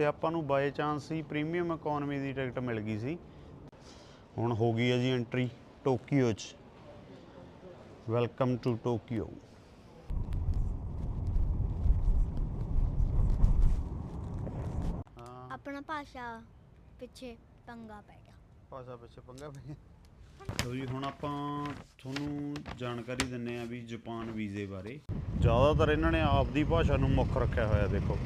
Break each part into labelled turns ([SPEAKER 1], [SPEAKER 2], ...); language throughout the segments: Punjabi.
[SPEAKER 1] ਤੇ ਆਪਾਂ ਨੂੰ ਬਾਈ ਚਾਂਸ ਹੀ ਪ੍ਰੀਮੀਅਮ ਇਕਨੋਮੀ ਦੀ ਟਿਕਟ ਮਿਲ ਗਈ ਸੀ। ਹੁਣ ਹੋ ਗਈ ਹੈ ਜੀ ਐਂਟਰੀ ਟੋਕੀਓ 'ਚ। Welcome to Tokyo.
[SPEAKER 2] ਆਪਣਾ ਭਾਸ਼ਾ ਪਿੱਛੇ ਪੰਗਾ ਪੈ ਗਿਆ।
[SPEAKER 1] ਭਾਸ਼ਾ ਪਿੱਛੇ ਪੰਗਾ ਪੈ ਗਿਆ। ਲੋ ਜੀ ਹੁਣ ਆਪਾਂ ਤੁਹਾਨੂੰ ਜਾਣਕਾਰੀ ਦਿੰਨੇ ਆ ਵੀ ਜਾਪਾਨ ਵੀਜ਼ੇ ਬਾਰੇ। ਜ਼ਿਆਦਾਤਰ ਇਹਨਾਂ ਨੇ ਆਪਦੀ ਭਾਸ਼ਾ ਨੂੰ ਮੁੱਖ ਰੱਖਿਆ ਹੋਇਆ ਦੇਖੋ।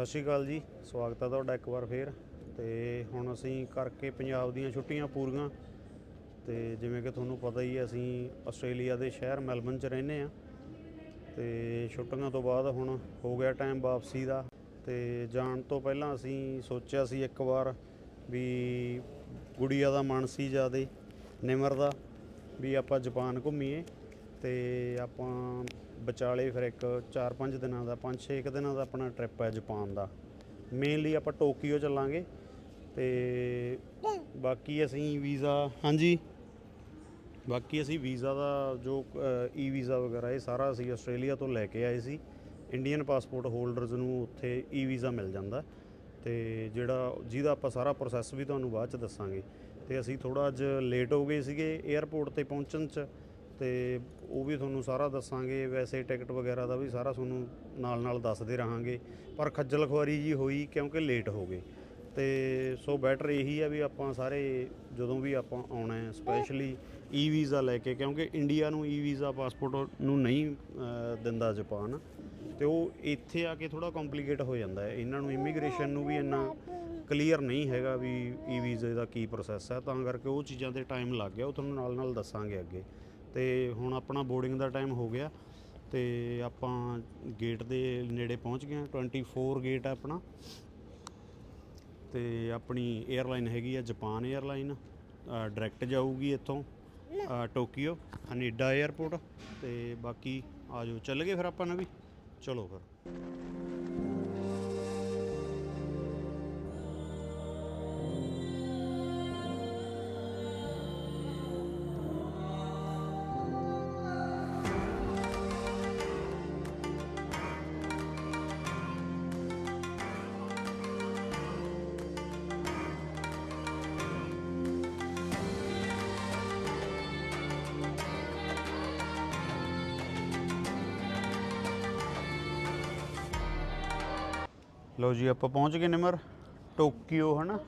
[SPEAKER 1] ਸਤਿ ਸ਼੍ਰੀ ਅਕਾਲ ਜੀ, ਸਵਾਗਤ ਹੈ ਤੁਹਾਡਾ ਇੱਕ ਵਾਰ ਫੇਰ। ਤੇ ਹੁਣ ਅਸੀਂ ਕਰਕੇ ਪੰਜਾਬ ਦੀਆਂ ਛੁੱਟੀਆਂ ਪੂਰੀਆਂ। ਤੇ ਜਿਵੇਂ ਕਿ ਤੁਹਾਨੂੰ ਪਤਾ ਹੀ ਹੈ, ਅਸੀਂ ਆਸਟ੍ਰੇਲੀਆ ਦੇ ਸ਼ਹਿਰ ਮੈਲਬਨ 'ਚ ਰਹਿੰਦੇ ਆ ਤੇ ਛੁੱਟੀਆਂ ਤੋਂ ਬਾਅਦ ਹੁਣ ਹੋ ਗਿਆ ਟਾਈਮ ਵਾਪਸੀ ਦਾ। ਤੇ ਜਾਣ ਤੋਂ ਪਹਿਲਾਂ ਅਸੀਂ ਸੋਚਿਆ ਸੀ ਇੱਕ ਵਾਰ ਵੀ ਗੁੜੀਆ ਦਾ ਮਨ ਸੀ ਜਿਆਦੇ ਨਿਮਰ ਦਾ, ਵੀ ਆਪਾਂ ਜਾਪਾਨ ਘੁੰਮੀਏ। ਤੇ ਆਪਾਂ ਵਿਚਾਲੇ ਫਿਰ ਇੱਕ 4-5 ਦਿਨਾਂ ਦਾ 5-6 ਦਿਨਾਂ ਦਾ ਆਪਣਾ ਟ੍ਰਿਪ ਹੈ ਜਾਪਾਨ ਦਾ। ਮੇਨਲੀ ਆਪਾਂ ਟੋਕੀਓ ਚੱਲਾਂਗੇ ਤੇ ਬਾਕੀ ਅਸੀਂ ਵੀਜ਼ਾ, ਹਾਂਜੀ। ਬਾਕੀ ਅਸੀਂ ਵੀਜ਼ਾ ਦਾ ਜੋ ਈ ਵੀਜ਼ਾ ਵਗੈਰਾ, ਇਹ ਸਾਰਾ ਅਸੀਂ ਆਸਟ੍ਰੇਲੀਆ ਤੋਂ ਲੈ ਕੇ ਆਏ ਸੀ। ਇੰਡੀਅਨ ਪਾਸਪੋਰਟ ਹੋਲਡਰਸ ਨੂੰ ਉੱਥੇ ਈ ਵੀਜ਼ਾ ਮਿਲ ਜਾਂਦਾ। ਤੇ ਜਿਹੜਾ, ਜਿਹਦਾ ਆਪਾਂ ਸਾਰਾ ਪ੍ਰੋਸੈਸ ਵੀ ਤੁਹਾਨੂੰ ਬਾਅਦ ਚ ਦੱਸਾਂਗੇ। ਤੇ ਅਸੀਂ ਥੋੜਾ ਅੱਜ ਲੇਟ ਹੋ ਗਏ ਸੀਗੇ 에ਅਰਪੋਰਟ ਤੇ ਪਹੁੰਚਣ ਚ। ਤੇ ਉਹ ਵੀ ਤੁਹਾਨੂੰ ਸਾਰਾ ਦੱਸਾਂਗੇ, ਵੈਸੇ ਟਿਕਟ ਵਗੈਰਾ ਦਾ ਵੀ ਸਾਰਾ ਤੁਹਾਨੂੰ ਨਾਲ ਨਾਲ ਦੱਸਦੇ ਰਹਾਂਗੇ। ਪਰ ਖੱਜਲ ਖੁਆਰੀ ਜੀ ਹੋਈ ਕਿਉਂਕਿ ਲੇਟ ਹੋ ਗਏ। ਤੇ ਸੋ ਬੈਟਰ ਇਹੀ ਆ ਵੀ ਆਪਾਂ ਸਾਰੇ ਜਦੋਂ ਵੀ ਆਪਾਂ ਆਉਣਾ ਹੈ ਸਪੈਸ਼ਲੀ ਈ ਵੀਜ਼ਾ ਲੈ ਕੇ, ਕਿਉਂਕਿ ਇੰਡੀਆ ਨੂੰ ਈ ਵੀਜ਼ਾ ਪਾਸਪੋਰਟ ਨੂੰ ਨਹੀਂ ਦਿੰਦਾ ਜਾਪਾਨ ਤੇ ਉਹ ਇੱਥੇ ਆ ਕੇ ਥੋੜਾ ਕੰਪਲਿਕੇਟ ਹੋ ਜਾਂਦਾ ਹੈ। ਇਹਨਾਂ ਨੂੰ ਇਮੀਗ੍ਰੇਸ਼ਨ ਨੂੰ ਵੀ ਇੰਨਾ ਕਲੀਅਰ ਨਹੀਂ ਹੈਗਾ ਵੀ ਈ ਵੀਜ਼ੇ ਦਾ ਕੀ ਪ੍ਰੋਸੈਸ ਹੈ। ਤਾਂ ਕਰਕੇ ਉਹ ਚੀਜ਼ਾਂ ਤੇ ਟਾਈਮ ਲੱਗ ਗਿਆ। ਉਹ ਤੁਹਾਨੂੰ ਨਾਲ ਨਾਲ ਦੱਸਾਂਗੇ ਅੱਗੇ। ਤੇ ਹੁਣ ਆਪਣਾ ਬੋਰਡਿੰਗ ਦਾ ਟਾਈਮ ਹੋ ਗਿਆ ਤੇ ਆਪਾਂ ਗੇਟ ਦੇ ਨੇੜੇ ਪਹੁੰਚ ਗਏ ਹਾਂ 24 ਗੇਟ ਆ ਆਪਣਾ। ਤੇ ਆਪਣੀ 에ਅਰਲਾਈਨ ਹੈਗੀ ਆ ਜਾਪਾਨ 에ਅਰਲਾਈਨ ਡਾਇਰੈਕਟ ਜਾਊਗੀ ਇੱਥੋਂ ਟੋਕੀਓ, ਕੈਨੇਡਾ 에ਅਰਪੋਰਟ ਤੇ ਬਾਕੀ ਆਜੋ ਚੱਲ ਗਏ ਫਿਰ ਆਪਾਂ ਨਾ ਵੀ ਚਲੋ ਫਿਰ। ਲਓ ਜੀ ਆਪਾਂ ਪਹੁੰਚ ਗਏ ਨਿਮਰ ਟੋਕੀਓ ਹਨਾ?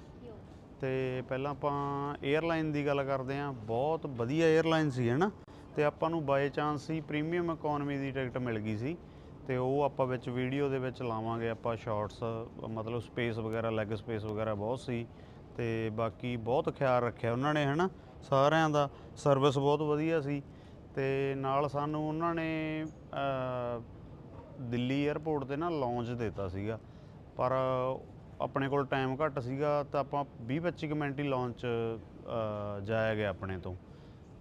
[SPEAKER 1] ਤੇ ਪਹਿਲਾਂ ਆਪਾਂ 에ਅਰਲਾਈਨ ਦੀ ਗੱਲ ਕਰਦੇ ਆਂ ਬਹੁਤ ਵਧੀਆ 에ਅਰਲਾਈਨ ਸੀ ਹਨਾ? ਤੇ ਆਪਾਂ ਨੂੰ ਬਾਈ ਚਾਂਸ ਹੀ ਪ੍ਰੀਮੀਅਮ ਇਕਨੋਮੀ ਦੀ ਟਿਕਟ ਮਿਲ ਗਈ ਸੀ। ਤੇ ਉਹ ਆਪਾਂ ਵਿੱਚ ਵੀਡੀਓ ਦੇ ਵਿੱਚ ਲਾਵਾਂਗੇ ਆਪਾਂ ਸ਼ਾਰਟਸ ਮਤਲਬ ਸਪੇਸ ਵਗੈਰਾ ਲੈਗ ਸਪੇਸ ਵਗੈਰਾ ਬਹੁਤ ਸੀ। ਤੇ ਬਾਕੀ ਬਹੁਤ ਖਿਆਲ ਰੱਖਿਆ ਉਹਨਾਂ ਨੇ ਹਨਾ? ਸਾਰਿਆਂ ਦਾ ਸਰਵਿਸ ਬਹੁਤ ਵਧੀਆ ਸੀ। ਤੇ ਨਾਲ ਸਾਨੂੰ ਉਹਨਾਂ ਨੇ ਦਿੱਲੀ 에ਅਰਪੋਰਟ ਤੇ ਨਾ ਲੌਂਜ ਦਿੱਤਾ ਸੀਗਾ। ਪਰ ਆਪਣੇ ਕੋਲ ਟਾਈਮ ਘੱਟ ਸੀਗਾ ਤਾਂ ਆਪਾਂ 20-25 ਕੁ ਮਿੰਟ ਹੀ ਲਾਂਚ ਜਾਇਆ ਗਿਆ ਆਪਣੇ ਤੋਂ।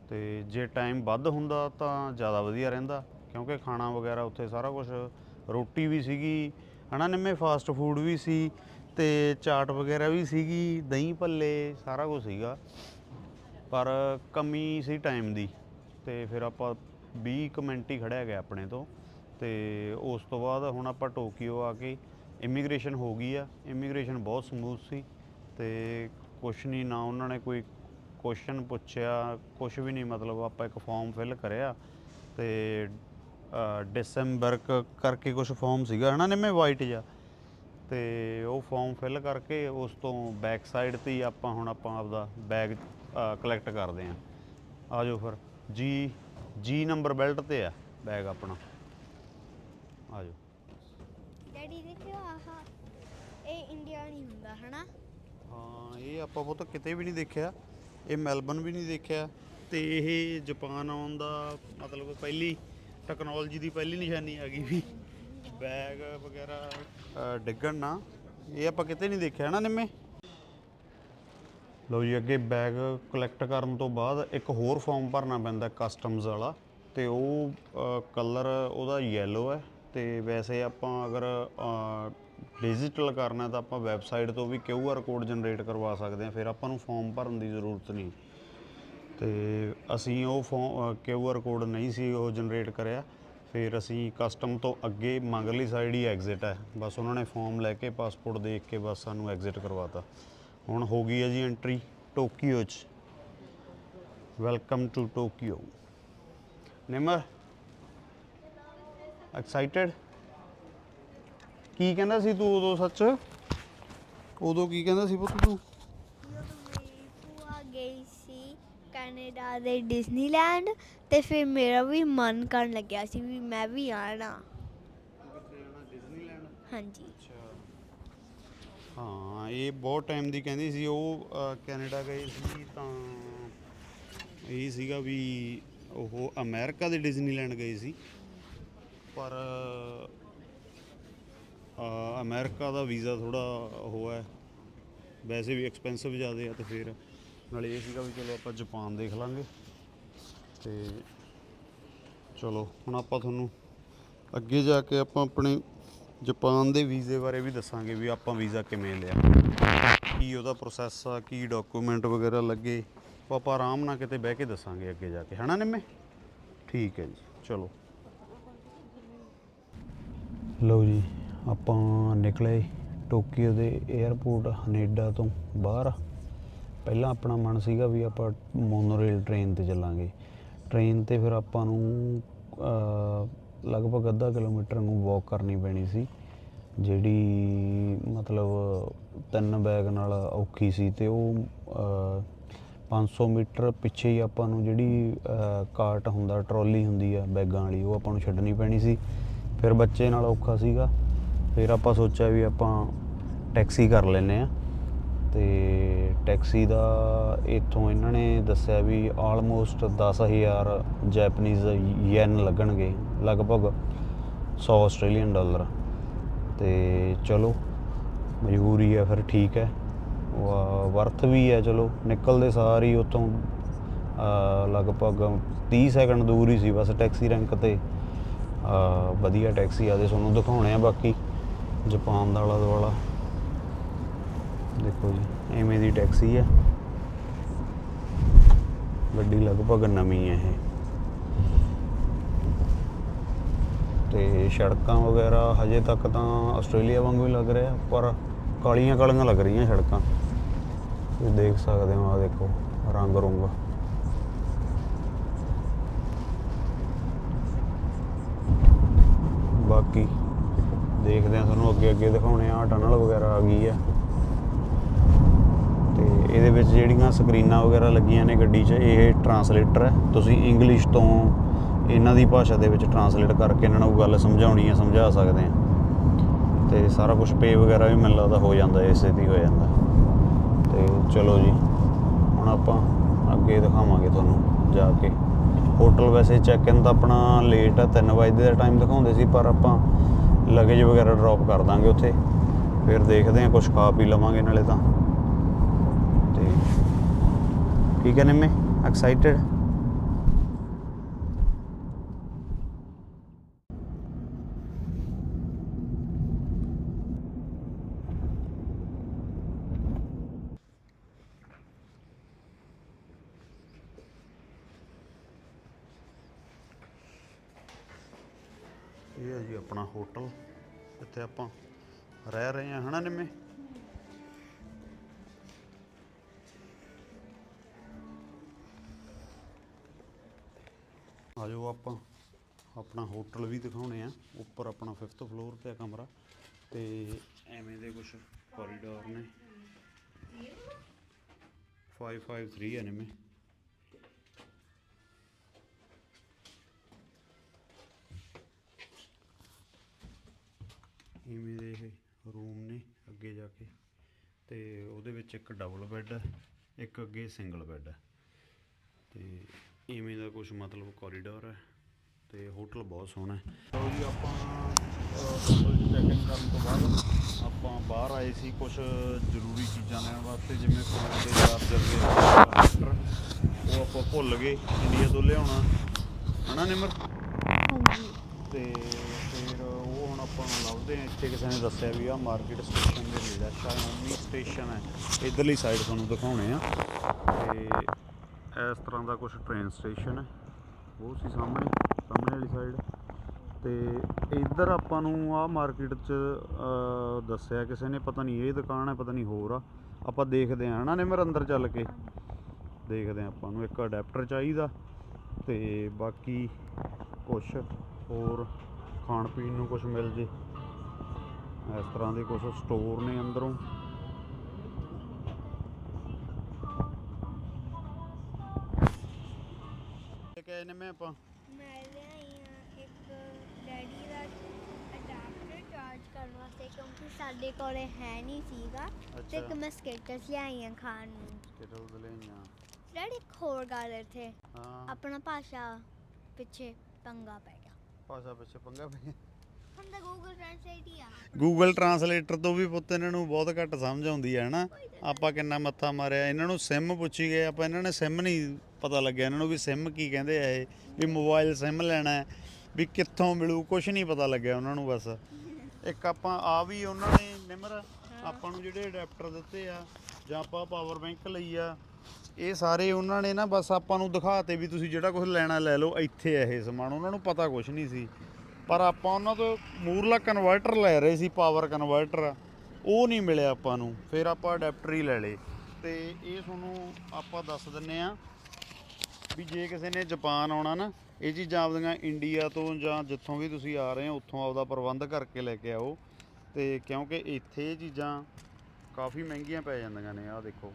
[SPEAKER 1] ਤੇ ਜੇ ਟਾਈਮ ਵੱਧ ਹੁੰਦਾ ਤਾਂ ਜ਼ਿਆਦਾ ਵਧੀਆ ਰਹਿੰਦਾ, ਕਿਉਂਕਿ ਖਾਣਾ ਵਗੈਰਾ ਉੱਥੇ ਸਾਰਾ ਕੁਝ ਰੋਟੀ ਵੀ ਸੀਗੀ, ਹਨਾ ਨਿੰਮੇ ਫਾਸਟ ਫੂਡ ਵੀ ਸੀ ਤੇ ਚਾਟ ਵਗੈਰਾ ਵੀ ਸੀਗੀ, ਦਹੀਂ ਭੱਲੇ ਸਾਰਾ ਕੁਝ ਸੀਗਾ। ਪਰ ਕਮੀ ਸੀ ਟਾਈਮ ਦੀ ਤੇ ਫਿਰ ਆਪਾਂ 20 ਕੁ ਮਿੰਟ ਹੀ ਖੜਿਆ ਗਿਆ ਆਪਣੇ ਤੋਂ ਤੇ ਉਸ ਤੋਂ ਬਾਅਦ ਹੁਣ ਆਪਾਂ ਟੋਕੀਓ ਆ ਕੇ ਇਮੀਗ੍ਰੇਸ਼ਨ ਹੋ ਗਈ ਆ, ਇਮੀਗ੍ਰੇਸ਼ਨ ਬਹੁਤ ਸਮੂਥ ਸੀ ਤੇ ਕੁਛ ਨਹੀਂ, ਨਾ ਉਹਨਾਂ ਨੇ ਕੋਈ ਕੁਐਸਚਨ ਪੁੱਛਿਆ, ਕੁਛ ਵੀ ਨਹੀਂ, ਮਤਲਬ ਆਪਾਂ ਇੱਕ ਫਾਰਮ ਫਿਲ ਕਰਿਆ ਤੇ ਡਿਸੈਂਬਰ ਕਰਕੇ ਕੁਝ ਫਾਰਮ ਸੀਗਾ, ਹਨਾ ਨਿੰਮੇ ਵਾਈਟ ਜਿਹਾ। ਤੇ ਉਹ ਫਾਰਮ ਫਿਲ ਕਰਕੇ ਉਸ ਤੋਂ ਬੈਕ ਸਾਈਡ ਤੇ ਹੀ ਆਪਾਂ ਹੁਣ ਆਪਾਂ ਆਪਦਾ ਬੈਗ ਕਲੈਕਟ ਕਰਦੇ ਆਂ ਆ ਜਾਓ ਫਿਰ ਜੀ ਜੀ ਨੰਬਰ ਬੈਲਟ ਤੇ ਆ ਬੈਗ ਆਪਣਾ। ਆ ਜਾਓ
[SPEAKER 2] ਦੇਖਿਓ ਆਹ ਇਹ ਇੰਡੀਆ ਨਹੀਂ ਹੁੰਦਾ ਹਨਾ?
[SPEAKER 1] ਹਾਂ ਇਹ ਆਪਾਂ ਬਹੁਤ ਕਿਤੇ ਵੀ ਨਹੀਂ ਦੇਖਿਆ। ਇਹ ਮੈਲਬਨ ਵੀ ਨਹੀਂ ਦੇਖਿਆ। ਤੇ ਇਹ ਜਾਪਾਨ ਆਉਣ ਦਾ ਮਤਲਬ ਪਹਿਲੀ ਟੈਕਨੋਲੋਜੀ ਦੀ ਪਹਿਲੀ ਨਿਸ਼ਾਨੀ ਆ ਗਈ ਵੀ। ਬੈਗ ਵਗੈਰਾ ਅ, ਡਿੱਗਣ ਨਾ। ਇਹ ਆਪਾਂ ਕਿਤੇ ਨਹੀਂ ਦੇਖਿਆ ਨਾ ਨਿੰਮੇ? ਲਓ ਜੀ ਅੱਗੇ ਬੈਗ ਕਲੈਕਟ ਕਰਨ ਤੋਂ ਬਾਅਦ ਇੱਕ ਹੋਰ ਫਾਰਮ ਭਰਨਾ ਪੈਂਦਾ ਕਸਟਮਸ ਵਾਲਾ। ਤੇ ਉਹ ਕਲਰ ਉਹਦਾ ਯੈਲੋ ਹੈ। ਤੇ ਵੈਸੇ ਆਪਾਂ ਅਗਰ ਡਿਜੀਟਲ ਕਰਨਾ ਤਾਂ ਆਪਾਂ ਵੈਬਸਾਈਟ ਤੋਂ ਵੀ ਕਿਊ ਆਰ ਕੋਡ ਜਨਰੇਟ ਕਰਵਾ ਸਕਦੇ ਹਾਂ, ਫਿਰ ਆਪਾਂ ਨੂੰ ਫਾਰਮ ਭਰਨ ਦੀ ਜ਼ਰੂਰਤ ਨਹੀਂ। ਤੇ ਅਸੀਂ ਉਹ ਕਿਊ ਆਰ ਕੋਡ ਨਹੀਂ ਸੀ ਉਹ ਜਨਰੇਟ ਕਰਿਆ, ਫਿਰ ਅਸੀਂ ਕਸਟਮ ਤੋਂ ਅੱਗੇ ਮੰਗਲੀ ਸਾਈਡ ਹੀ ਐਗਜ਼ਿਟ ਹੈ। ਬਸ ਉਹਨਾਂ ਨੇ ਫਾਰਮ ਲੈ ਕੇ ਪਾਸਪੋਰਟ ਦੇਖ ਕੇ ਬਸ ਸਾਨੂੰ ਐਗਜ਼ਿਟ ਕਰਵਾਤਾ। ਹੁਣ ਹੋ ਗਈ ਹੈ ਜੀ ਐਂਟਰੀ ਟੋਕੀਓ 'ਚ। Welcome to Tokyo Nimar? Excited ਕੀ ਕਹਿੰਦਾ ਸੀ ਤੂੰ ਉਦੋਂ ਸੱਚ? ਉਦੋਂ ਕੀ ਕਹਿੰਦਾ ਸੀ ਪੁੱਤ ਤੂੰ?
[SPEAKER 2] ਭੂਆ ਗਈ ਸੀ ਕੈਨੇਡਾ ਦੇ ਡਿਜ਼ਨੀਲੈਂਡ ਤੇ ਫਿਰ ਮੇਰਾ ਵੀ ਮਨ ਕਰਨ ਲੱਗਿਆ ਸੀ ਵੀ ਮੈਂ ਵੀ ਆਣਾ। ਹਾਂਜੀ।
[SPEAKER 1] ਹਾਂ ਇਹ ਬਹੁਤ ਟਾਈਮ ਦੀ ਕਹਿੰਦੀ ਸੀ ਉਹ ਅ, ਕੈਨੇਡਾ ਗਏ ਸੀ ਤਾਂ ਇਹ ਸੀਗਾ ਵੀ ਉਹ ਅਮਰੀਕਾ ਦੇ ਡਿਜ਼ਨੀਲੈਂਡ ਗਏ ਸੀ। ਪਰ ਅ, ਅਮਰੀਕਾ ਦਾ ਵੀਜ਼ਾ ਥੋੜਾ ਉਹ ਹੈ। ਵੈਸੇ ਵੀ ਐਕਸਪੈਂਸਿਵ ਜ਼ਿਆਦੇ ਆ ਤੇ ਫਿਰ ਨਾਲੇ ਇਹ ਸੀਗਾ ਵੀ ਚਲੋ ਆਪਾਂ ਜਾਪਾਨ ਦੇਖ ਲਾਂਗੇ। ਤੇ ਚਲੋ ਹੁਣ ਆਪਾਂ ਤੁਹਾਨੂੰ ਅੱਗੇ ਜਾ ਕੇ ਆਪਾਂ ਆਪਣੇ ਜਾਪਾਨ ਦੇ ਵੀਜ਼ੇ ਬਾਰੇ ਵੀ ਦੱਸਾਂਗੇ ਵੀ ਆਪਾਂ ਵੀਜ਼ਾ ਕਿਵੇਂ ਲਿਆ। ਕੀ ਉਹਦਾ ਪ੍ਰੋਸੈਸ ਆ ਕੀ ਡਾਕੂਮੈਂਟ ਵਗੈਰਾ ਲੱਗੇ। ਉਹ ਆਪਾਂ ਆਰਾਮ ਨਾਲ ਕਿਤੇ ਬਹਿ ਕੇ ਦੱਸਾਂਗੇ ਅੱਗੇ ਜਾ ਕੇ। ਹਨਾ ਨਿੰਮੇ? ਠੀਕ ਹੈ ਜੀ ਚਲੋ। ਲਓ ਜੀ ਆਪਾਂ ਨਿਕਲੇ ਟੋਕੀਓ ਦੇ 에ਅਰਪੋਰਟ ਹਨੇਡਾ ਤੋਂ ਬਾਹਰ। ਪਹਿਲਾਂ ਆਪਣਾ ਮਨ ਸੀਗਾ ਵੀ ਆਪਾਂ ਮੋਨੋਰੇਲ ਟ੍ਰੇਨ ਤੇ ਚੱਲਾਂਗੇ। ਟ੍ਰੇਨ ਤੇ ਫਿਰ ਆਪਾਂ ਨੂੰ ਲਗਭਗ ਅੱਧਾ ਕਿਲੋਮੀਟਰ ਨੂੰ ਵਾਕ ਕਰਨੀ ਪੈਣੀ ਸੀ ਜਿਹੜੀ ਮਤਲਬ ਤਿੰਨ ਬੈਗ ਨਾਲ ਔਖੀ ਸੀ ਤੇ ਉਹ ਅਹ, 500 ਮੀਟਰ ਪਿੱਛੇ ਹੀ ਆਪਾਂ ਨੂੰ ਜਿਹੜੀ ਕਾਰਟ ਹੁੰਦਾ ਟਰਾਲੀ ਹੁੰਦੀ ਆ ਬੈਗਾਂ ਵਾਲੀ ਉਹ ਆਪਾਂ ਨੂੰ ਛੱਡਣੀ ਪੈਣੀ ਸੀ। ਫਿਰ ਬੱਚੇ ਨਾਲ ਔਖਾ ਸੀਗਾ। ਫਿਰ ਆਪਾਂ ਸੋਚਿਆ ਵੀ ਆਪਾਂ ਟੈਕਸੀ ਕਰ ਲੈਨੇ ਆ ਤੇ ਟੈਕਸੀ ਦਾ ਇੱਥੋਂ ਇਹਨਾਂ ਨੇ ਦੱਸਿਆ ਵੀ ਆਲਮੋਸਟ 10000 ਜੈਪਨੀਜ਼ ਯੈਨ ਲੱਗਣਗੇ। ਲਗਭਗ 100 ਆਸਟ੍ਰੇਲੀਅਨ ਡਾਲਰ। ਤੇ ਚਲੋ, ਮਜਬੂਰੀ ਹੈ, ਫਿਰ ਠੀਕ ਹੈ। ਵਰਥ ਵੀ ਹੈ, ਚਲੋ। ਨਿਕਲਦੇ ਸਾਰ ਹੀ ਉੱਥੋਂ ਲਗਭਗ 30 ਸੈਕਿੰਡ ਦੂਰ ਹੀ ਸੀ ਬਸ ਟੈਕਸੀ ਰੈਂਕ ਤੇ। ਵਧੀਆ ਟੈਕਸੀ ਆਦੇ ਤੁਹਾਨੂੰ ਦਿਖਾਉਣੇ ਆ ਬਾਕੀ, ਜਾਪਾਨ ਦਾ ਆਲਾ ਦੁਆਲਾ। ਦੇਖੋ ਜੀ, ਐਵੇਂ ਦੀ ਟੈਕਸੀ ਹੈ ਗੱਡੀ ਲਗਭਗ ਨਵੀਂ ਹੈ ਇਹ। ਤੇ ਸੜਕਾਂ ਵਗੈਰਾ ਹਜੇ ਤੱਕ ਤਾਂ ਆਸਟ੍ਰੇਲੀਆ ਵਾਂਗੂ ਹੀ ਲੱਗ ਰਿਹਾ, ਪਰ ਕਾਲੀਆਂ ਕਾਲੀਆਂ ਲੱਗ ਰਹੀਆਂ ਸੜਕਾਂ। ਤੁਸੀਂ ਦੇਖ ਸਕਦੇ ਹੋ ਆ ਦੇਖੋ ਰੰਗ ਰੁੰਗ ਬਾਕੀ ਦੇਖਦੇ ਆ ਤੁਹਾਨੂੰ ਅੱਗੇ ਅੱਗੇ ਦਿਖਾਉਣੇ ਆ ਟਨਲ ਵਗੈਰਾ ਆ ਗਈ ਆ। ਤੇ ਇਹਦੇ ਵਿੱਚ ਜਿਹੜੀਆਂ ਸਕਰੀਨਾਂ ਵਗੈਰਾ ਲੱਗੀਆਂ ਨੇ ਗੱਡੀ 'ਚ, ਇਹ ਟਰਾਂਸਲੇਟਰ ਹੈ ਤੁਸੀਂ ਇੰਗਲਿਸ਼ ਤੋਂ ਇਹਨਾਂ ਦੀ ਭਾਸ਼ਾ ਦੇ ਵਿੱਚ ਟਰਾਂਸਲੇਟ ਕਰਕੇ ਇਹਨਾਂ ਨੂੰ ਗੱਲ ਸਮਝਾਉਣੀ ਹੈ ਸਮਝਾ ਸਕਦੇ ਆ। ਤੇ ਸਾਰਾ ਕੁਝ ਪੇ ਵਗੈਰਾ ਵੀ ਮੈਨੂੰ ਲੱਗਦਾ ਹੋ ਜਾਂਦਾ, ਇਸੇ ਦੀ ਹੋ ਜਾਂਦਾ। ਤੇ ਚਲੋ ਜੀ, ਹੁਣ ਆਪਾਂ ਅੱਗੇ ਦਿਖਾਵਾਂਗੇ ਤੁਹਾਨੂੰ ਜਾ ਕੇ। ਹੋਟਲ ਵੈਸੇ ਚੈੱਕ ਇਨ ਤਾਂ ਆਪਣਾ ਲੇਟ ਆ 3 ਵਜੇ ਦਾ ਟਾਈਮ ਦਿਖਾਉਂਦੇ ਸੀ, ਪਰ ਆਪਾਂ ਲਗੇਜ ਵਗੈਰਾ ਡ੍ਰੌਪ ਕਰ ਦਾਂਗੇ ਉੱਥੇ। ਫਿਰ ਦੇਖਦੇ ਆ ਕੁਝ ਖਾ ਪੀ ਲਵਾਂਗੇ ਨਾਲੇ ਤਾਂ। ਤੇ ਠੀਕ ਹੈ ਨਿੰਮੇ ਐਕਸਾਈਟਡ ਇਹ ਹੈ ਜੀ ਆਪਣਾ ਹੋਟਲ, ਇੱਥੇ ਆਪਾਂ ਰਹਿ ਰਹੇ ਹਾਂ, ਹਨਾ ਨਿੰਮੇ? ਆ ਜਾਓ ਆਪਾਂ ਆਪਣਾ ਹੋਟਲ ਵੀ ਦਿਖਾਉਣੇ ਆ, ਉੱਪਰ ਆਪਣਾ 5th ਫਲੋਰ ਤੇ ਆ ਕਮਰਾ, ਤੇ ਐਵੇਂ ਦੇ ਕੁਝ ਕੋਰੀਡੋਰ ਨੇ। 553 ਹੈ ਇਵੇਂ ਦੇ ਇਹ ਰੂਮ ਨੇ ਅੱਗੇ ਜਾ ਕੇ। ਤੇ ਉਹਦੇ ਵਿੱਚ ਇੱਕ ਡਬਲ ਬੈੱਡ ਹੈ ਇੱਕ ਅੱਗੇ ਸਿੰਗਲ ਬੈੱਡ ਹੈ ਤੇ ਇਵੇਂ ਦਾ ਕੁਝ ਮਤਲਬ ਕੋਰੀਡੋਰ ਹੈ ਤੇ ਹੋਟਲ ਬਹੁਤ ਸੋਹਣਾ ਹੈ। ਲਓ ਜੀ ਆਪਾਂ ਹੋਟਲ ਚੈੱਕ ਇਨ ਕਰਨ ਤੋਂ ਬਾਅਦ ਆਪਾਂ ਬਾਹਰ ਆਏ ਸੀ ਕੁਝ ਜ਼ਰੂਰੀ ਚੀਜ਼ਾਂ ਲੈਣ ਵਾਸਤੇ ਜਿਵੇਂ ਫੋਨ ਦੇ ਚਾਰਜਰ ਦੇ ਉਹ ਆਪਾਂ ਭੁੱਲ ਗਏ ਇੰਡੀਆ ਤੋਂ ਲਿਆਉਣਾ। ਹਨਾ ਨਿਮਰ?
[SPEAKER 2] ਹਾਂਜੀ।
[SPEAKER 1] ਤੇ ਆਪਾਂ ਨੂੰ ਲੱਭਦੇ ਆ ਇੱਥੇ ਕਿਸੇ ਨੇ ਦੱਸਿਆ ਵੀ ਆ ਮਾਰਕੀਟ ਸਟੇਸ਼ਨ ਦੇ ਨੇੜੇ ਆ, ਸ਼ਾਇਦ ਸਟੇਸ਼ਨ ਹੈ। ਇਧਰਲੀ ਸਾਈਡ ਤੁਹਾਨੂੰ ਦਿਖਾਉਣੇ ਆ। ਤੇ ਇਸ ਤਰ੍ਹਾਂ ਦਾ ਕੁਝ ਟ੍ਰੇਨ ਸਟੇਸ਼ਨ ਹੈ। ਉਹ ਸੀ ਸਾਹਮਣੇ ਸਾਹਮਣੇ ਵਾਲੀ ਸਾਈਡ ਤੇ ਇੱਧਰ ਆਪਾਂ ਨੂੰ ਆ ਮਾਰਕੀਟ 'ਚ ਦੱਸਿਆ ਕਿਸੇ ਨੇ, ਪਤਾ ਨਹੀਂ ਇਹ ਦੁਕਾਨ ਹੈ, ਪਤਾ ਨਹੀਂ ਹੋਰ ਆ। ਆਪਾਂ ਦੇਖਦੇ ਆਂ ਹਨਾ ਨਿਮਰ, ਅੰਦਰ ਚੱਲ ਕੇ। ਦੇਖਦੇ ਆਂ ਆਪਾਂ ਨੂੰ, ਇੱਕ ਅਡਾਪਟਰ ਚਾਹੀਦਾ। ਤੇ ਬਾਕੀ ਕੁਝ ਹੋਰ ਖਾਣ ਪੀਣ ਨੂੰ ਕੁਝ ਮਿਲ ਜੇ। ਇਸ ਤਰ੍ਹਾਂ ਦੇ ਕੁਝ ਸਟੋਰ ਨੇ ਅੰਦਰੋਂ। ਇਹ ਕਹੇ ਨੇ ਮੈਂ ਆਪਾਂ?
[SPEAKER 2] ਮੈਂ ਲਿਆਈ ਹਾਂ ਇੱਕ ਡੈਡੀ ਦਾ ਅਡਾਪਟਰ ਚਾਰਜ ਕਰਨ ਵਾਸਤੇ ਕਿਉਂਕਿ ਸਾਡੇ ਕੋਲੇ ਹੈ ਨਹੀਂ ਸੀਗਾ। ਤੇ ਇੱਕ
[SPEAKER 1] ਅੱਛਾ।
[SPEAKER 2] ਮੈਂ ਸਕੇਟਰਸ ਲਿਆਈ ਹਾਂ ਖਾਣ ਨੂੰ।
[SPEAKER 1] ਕਿਹੜੇ ਲਈਆਂ
[SPEAKER 2] ਡੈਡੀ ਇੱਕ ਹੋਰ ਗੱਲ ਇੱਥੇ।
[SPEAKER 1] ਹਾਂ।
[SPEAKER 2] ਆਪਣਾ ਭਾਸ਼ਾ ਪਿੱਛੇ ਪੰਗਾ ਪੈ
[SPEAKER 1] ਭਾਸ਼ਾ ਪਿੱਛੇ ਪੰਗਾ ਪਈ।
[SPEAKER 2] ਹੁਣ ਤਾਂ ਗੂਗਲ ਟ੍ਰਾਂਸਲੇਟ ਹੀ ਆ।
[SPEAKER 1] ਗੂਗਲ ਟਰਾਂਸਲੇਟਰ ਤੋਂ ਵੀ ਪੁੱਤ ਇਹਨਾਂ ਨੂੰ ਬਹੁਤ ਘੱਟ ਸਮਝ ਆਉਂਦੀ ਹੈ ਹਨਾ? ਆਪਾਂ ਕਿੰਨਾ ਮੱਥਾ ਮਾਰਿਆ ਇਹਨਾਂ ਨੂੰ ਸਿਮ ਪੁੱਛੀ ਗਏ ਆਪਾਂ ਇਹਨਾਂ ਨੇ ਸਿਮ ਨਹੀਂ ਪਤਾ ਲੱਗਿਆ ਇਹਨਾਂ ਨੂੰ ਵੀ ਸਿਮ ਕੀ ਕਹਿੰਦੇ ਆ ਇਹ ਵੀ ਮੋਬਾਈਲ ਸਿਮ ਲੈਣਾ ਹੈ ਵੀ ਕਿੱਥੋਂ ਮਿਲੂ ਕੁਝ ਨਹੀਂ ਪਤਾ ਲੱਗਿਆ ਉਹਨਾਂ ਨੂੰ ਬਸ। ਇੱਕ ਆਪਾਂ ਆ ਵੀ ਉਹਨਾਂ ਨੇ ਨਿਮਰ ਆਪਾਂ ਨੂੰ ਜਿਹੜੇ ਅਡਾਪਟਰ ਦਿੱਤੇ ਆ ਜਾਂ ਆਪਾਂ ਪਾਵਰ ਬੈਂਕ ਲਈ ਆ ਇਹ ਸਾਰੇ ਉਹਨਾਂ ਨੇ ਨਾ ਬਸ ਆਪਾਂ ਨੂੰ ਦਿਖਾਤੇ ਵੀ ਤੁਸੀਂ ਜਿਹੜਾ ਕੁਝ ਲੈਣਾ ਲੈ ਲਓ, ਇੱਥੇ ਆ ਇਹ ਸਮਾਨ। ਉਹਨਾਂ ਨੂੰ ਪਤਾ ਕੁਝ ਨਹੀਂ ਸੀ। ਪਰ ਆਪਾਂ ਉਹਨਾਂ ਤੋਂ ਮੂਰਲਾ ਕਨਵਰਟਰ ਲੈ ਰਹੇ ਸੀ ਪਾਵਰ ਕਨਵਰਟਰ ਉਹ ਨਹੀਂ ਮਿਲਿਆ ਆਪਾਂ ਨੂੰ। ਫਿਰ ਆਪਾਂ ਅਡਾਪਟਰ ਹੀ ਲੈ ਲਏ। ਤੇ ਇਹ ਤੁਹਾਨੂੰ ਆਪਾਂ ਦੱਸ ਦਿੰਨੇ ਆ ਵੀ ਜੇ ਕਿਸੇ ਨੇ ਜਾਪਾਨ ਆਉਣਾ ਨਾ, ਇਹ ਚੀਜ਼ਾਂ ਆਪਦੀਆਂ ਇੰਡੀਆ ਤੋਂ ਜਾਂ ਜਿੱਥੋਂ ਵੀ ਤੁਸੀਂ ਆ ਰਹੇ ਹੋ, ਉੱਥੋਂ ਆਪਦਾ ਪ੍ਰਬੰਧ ਕਰਕੇ ਲੈ ਕੇ ਆਓ। ਤੇ ਕਿਉਂਕਿ ਇੱਥੇ ਇਹ ਚੀਜ਼ਾਂ ਕਾਫੀ ਮਹਿੰਗੀਆਂ ਪੈ ਜਾਂਦੀਆਂ ਨੇ, ਆਹ ਦੇਖੋ।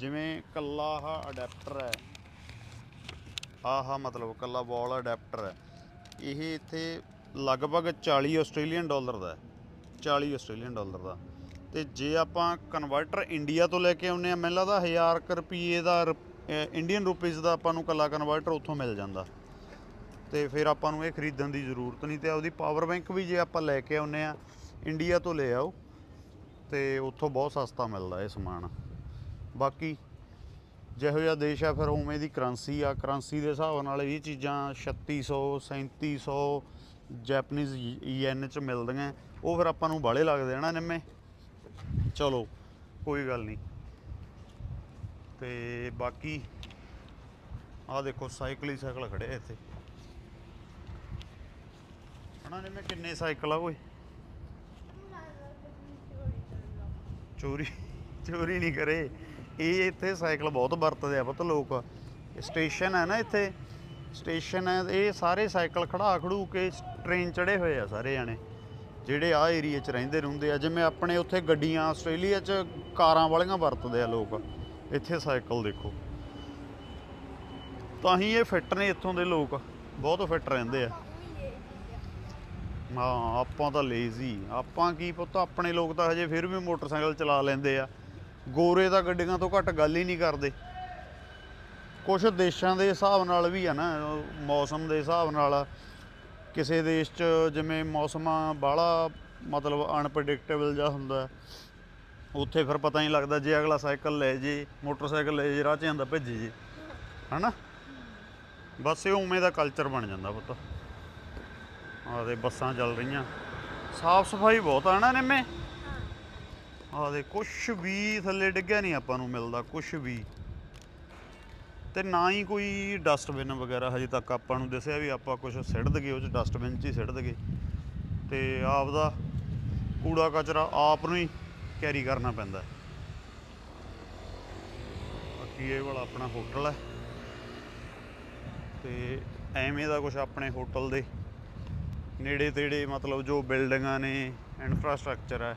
[SPEAKER 1] ਜਿਵੇਂ ਕੱਲਾ ਆਹ ਅਡਾਪਟਰ ਹੈ, ਆਹ ਮਤਲਬ ਕੱਲਾ ਵਾਲ ਅਡਾਪਟਰ ਹੈ, ਇਹ ਇੱਥੇ ਲਗਭਗ 40 ਆਸਟ੍ਰੇਲੀਅਨ ਡਾਲਰ ਦਾ ਹੈ 40 ਆਸਟ੍ਰੇਲੀਅਨ ਡਾਲਰ ਦਾ। ਤੇ ਜੇ ਆਪਾਂ ਕਨਵਰਟਰ ਇੰਡੀਆ ਤੋਂ ਲੈ ਕੇ ਆਉਂਦੇ ਆ ਮੈਨੂੰ ਲੱਗਦਾ 1000 ਕੁ ਰੁਪਏ ਦਾ ਇੰਡੀਅਨ ਰੁਪੀਸ ਦਾ ਆਪਾਂ ਨੂੰ ਕੱਲਾ ਕਨਵਰਟਰ ਉੱਥੋਂ ਮਿਲ ਜਾਂਦਾ। ਤੇ ਫਿਰ ਆਪਾਂ ਨੂੰ ਇਹ ਖਰੀਦਣ ਦੀ ਜ਼ਰੂਰਤ ਨਹੀਂ ਤੇ ਉਹਦੀ ਪਾਵਰ ਬੈਂਕ ਵੀ ਜੇ ਆਪਾਂ ਲੈ ਕੇ ਆਉਂਦੇ ਆ ਇੰਡੀਆ ਤੋਂ ਲੈ ਆਓ, ਤੇ ਉੱਥੋਂ ਬਹੁਤ ਸਸਤਾ ਮਿਲਦਾ ਇਹ ਸਮਾਨ। ਬਾਕੀ ਜਿਹੋ ਜਿਹਾ ਦੇਸ਼ ਆ ਫਿਰ ਉਵੇਂ ਦੀ ਕਰੰਸੀ ਆ। ਕਰੰਸੀ ਦੇ ਹਿਸਾਬ ਨਾਲ ਇਹ ਚੀਜ਼ਾਂ 3600 3700 ਜੈਪਨੀਜ਼ ਯੈਨ ਚ ਮਿਲਦੀਆਂ। ਉਹ ਫਿਰ ਆਪਾਂ ਨੂੰ ਬਾਲੇ ਲੱਗਦੇ ਆ ਨਾ ਨਿੰਮੇ। ਚਲੋ, ਕੋਈ ਗੱਲ ਨਹੀਂ। ਤੇ ਬਾਕੀ ਆਹ ਦੇਖੋ, ਸਾਈਕਲ ਹੀ ਸਾਈਕਲ ਖੜੇ ਆ ਇੱਥੇ। ਹਣਾ ਨਿੰਮੇ, ਕਿੰਨੇ ਸਾਈਕਲ ਆ ਓਏ? ਚੋਰੀ ਚੋਰੀ ਨਹੀਂ ਕਰੇ। ਇਹ ਇੱਥੇ ਸਾਈਕਲ ਬਹੁਤ ਵਰਤਦੇ ਆ ਪੁੱਤ ਲੋਕ। ਸਟੇਸ਼ਨ ਹੈ ਨਾ ਇੱਥੇ। ਸਟੇਸ਼ਨ ਹੈ, ਇਹ ਸਾਰੇ ਸਾਈਕਲ ਖੜਾ ਖੜੂ ਕੇ ਟ੍ਰੇਨ ਚੜੇ ਹੋਏ ਆ ਸਾਰੇ ਜਾਣੇ। ਜਿਹੜੇ ਆ ਏਰੀਆ 'ਚ ਰਹਿੰਦੇ ਰਹਿੰਦੇ ਆ, ਜਿਵੇਂ ਆਪਣੇ ਉੱਥੇ ਗੱਡੀਆਂ ਆਸਟ੍ਰੇਲੀਆ 'ਚ ਕਾਰਾਂ ਵਾਲੀਆਂ ਵਰਤਦੇ ਆ ਲੋਕ। ਇੱਥੇ ਸਾਈਕਲ ਦੇਖੋ। ਤਾਂ ਹੀ ਇਹ ਫਿੱਟ ਨੇ ਇੱਥੋਂ ਦੇ ਲੋਕ। ਬਹੁਤ ਫਿੱਟ ਰਹਿੰਦੇ ਆ। ਹਾਂ, ਆਪਾਂ ਤਾਂ ਲੇਜ਼ੀ ਆਪਾਂ ਕੀ ਪੁੱਤ, ਆਪਣੇ ਲੋਕ ਤਾਂ ਹਜੇ ਫਿਰ ਵੀ ਮੋਟਰਸਾਈਕਲ ਚਲਾ ਲੈਂਦੇ ਆ। ਗੋਰੇ ਤਾਂ ਗੱਡੀਆਂ ਤੋਂ ਘੱਟ ਗੱਲ ਹੀ ਨਹੀਂ ਕਰਦੇ। ਕੁਝ ਦੇਸ਼ਾਂ ਦੇ ਹਿਸਾਬ ਨਾਲ ਵੀ ਆ ਨਾ, ਮੌਸਮ ਦੇ ਹਿਸਾਬ ਨਾਲ। ਕਿਸੇ ਦੇਸ਼ 'ਚ ਜਿਵੇਂ ਮੌਸਮਾਂ ਬਾਹਲਾ ਮਤਲਬ ਅਨਪ੍ਰੈਡਿਕਟੇਬਲ ਜਿਹਾ ਹੁੰਦਾ। ਉੱਥੇ ਫਿਰ ਪਤਾ ਨਹੀਂ ਲੱਗਦਾ ਜੇ ਅਗਲਾ ਸਾਈਕਲ ਲੈ ਜੇ, ਮੋਟਰਸਾਈਕਲ ਲੈ ਜੇ, ਰਾਹ 'ਚ ਜਾਂਦਾ ਭੱਜੇ ਜੇ। ਹਨਾ? ਬਸ ਇਹ ਉਵੇਂ ਦਾ ਕਲਚਰ ਬਣ ਜਾਂਦਾ ਪੁੱਤ। ਆਹ ਦੇ ਬੱਸਾਂ ਚੱਲ ਰਹੀਆਂ। ਸਾਫ਼ ਸਫ਼ਾਈ ਬਹੁਤ ਆ ਨਾ ਨਿੰਮੇ। ਆ ਦੇ, ਕੁਛ ਵੀ ਥੱਲੇ ਡਿੱਗਿਆ ਨਹੀਂ ਆਪਾਂ ਨੂੰ ਮਿਲਦਾ, ਕੁਛ ਵੀ। ਤੇ ਨਾ ਹੀ ਕੋਈ ਡਸਟਬਿਨ ਵਗੈਰਾ ਹਜੇ ਤੱਕ ਆਪਾਂ ਨੂੰ ਦੱਸਿਆ ਵੀ ਆਪਾਂ ਕੁਝ ਸਿੱਟ ਦਗੇ ਉਹ ਚ ਡਸਟਬਿਨ 'ਚ ਹੀ ਸਿੱਟ ਦਗੇ ਤੇ ਆਪ ਦਾ ਕੂੜਾ ਕਚਰਾ ਆਪ ਨੂੰ ਹੀ ਕੈਰੀ ਕਰਨਾ ਪੈਂਦਾ। ਬਾਕੀ ਇਹ ਵਾਲਾ ਆਪਣਾ ਹੋਟਲ ਹੈ। ਤੇ ਐਵੇਂ ਦਾ ਕੁਝ ਆਪਣੇ ਹੋਟਲ ਦੇ ਨੇੜੇ ਤੇੜੇ ਮਤਲਬ ਜੋ ਬਿਲਡਿੰਗਾਂ ਨੇ ਇਨਫਰਾਸਟ੍ਰਕਚਰ ਹੈ